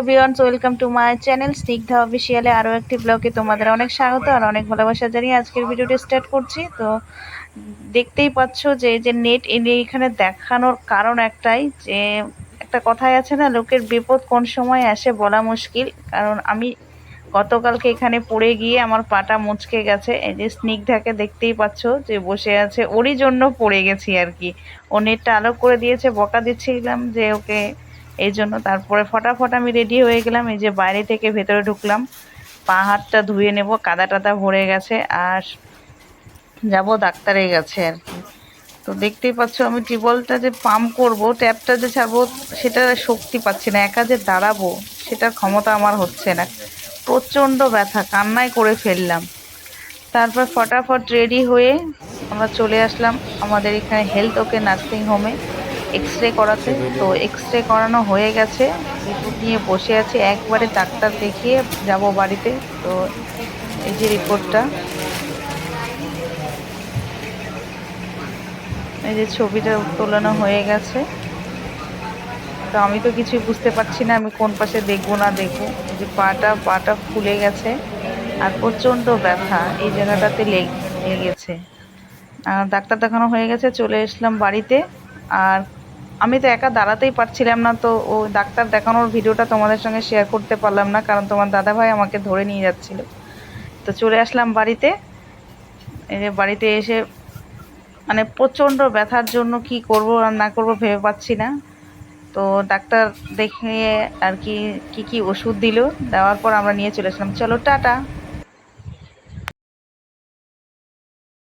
Everyone's welcome to my channel Snigdha অফিসিয়ালে আরও একটি ব্লগে তোমাদের অনেক স্বাগত আর অনেক ভালোবাসা জানিয়ে আজকের ভিডিওটি স্টার্ট করছি। তো দেখতেই পাচ্ছ যে, এই যে নেট এনে এখানে দেখানোর কারণ একটাই যে, একটা কথাই আছে না, লোকের বিপদ কোন সময় আসে বলা মুশকিল। কারণ আমি গতকালকে এখানে পড়ে গিয়ে আমার পাটা মুচকে গেছে। এই যে স্নিগ্ধাকে দেখতেই পাচ্ছ যে, বসে আছে। ওরই জন্য পড়ে গেছি আর কি। ও নেটটা আলো করে দিয়েছে, বকা দিচ্ছিলাম যে, ওকে এই জন্য তারপরে ফটাফট আমি রেডি হয়ে গেলাম, এই যে বাইরে থেকে ভেতরে ঢুকলাম। পা হাতটা ধুয়ে নেব কাদা টাদা ভরে গেছে, আর যাব ডাক্তারের কাছে আর কি। তো দেখতেই পাচ্ছ আমি টিউবওয়েলটা যে পাম্প করব ট্যাপটা যে ছাড়বো, সেটা শক্তি পাচ্ছি না, একা যে দাঁড়াবো, সেটার ক্ষমতা আমার হচ্ছে না। প্রচণ্ড ব্যথা, কান্নাই করে ফেললাম। তারপর ফটাফট রেডি হয়ে আমরা চলে আসলাম আমাদের এখানে হেলথ ওকে নার্সিং হোমে এক্স রে করাতে। তো এক্স রে করানো হয়ে গেছে। রিপোর্ট নিয়ে বসে আছি। একবারে ডাক্তার দেখিয়ে যাব বাড়িতে। তো এই যে রিপোর্টটা। এই যে ছবিটা তোলানো হয়ে গেছে। তো আমি তো কিছুই বুঝতে পারছি না। আমি কোন পাশে দেখব, না দেখব। এই যে পাটা পাটা ফুলে গেছে। আর প্রচণ্ড ব্যথা। এই জায়গাটাতে লেগ লেগেছে। আর ডাক্তার দেখানো হয়ে গেছে। চলে এসলাম বাড়িতে। আর আমি তো একা দাঁড়াতেই পারছিলাম না, তো ও ডাক্তার দেখানোর ভিডিওটা তোমাদের সঙ্গে শেয়ার করতে পারলাম না, কারণ তোমার দাদাভাই আমাকে ধরে নিয়ে যাচ্ছিল। তো চলে আসলাম বাড়িতে। যে বাড়িতে এসে মানে প্রচণ্ড ব্যথার জন্য কি করব আর না করব ভেবে পাচ্ছি না। তো ডাক্তার দেখিয়ে আর কি কি কি ওষুধ দিল, দেওয়ার পর আমরা নিয়ে চলে আসলাম। চলো, টাটা।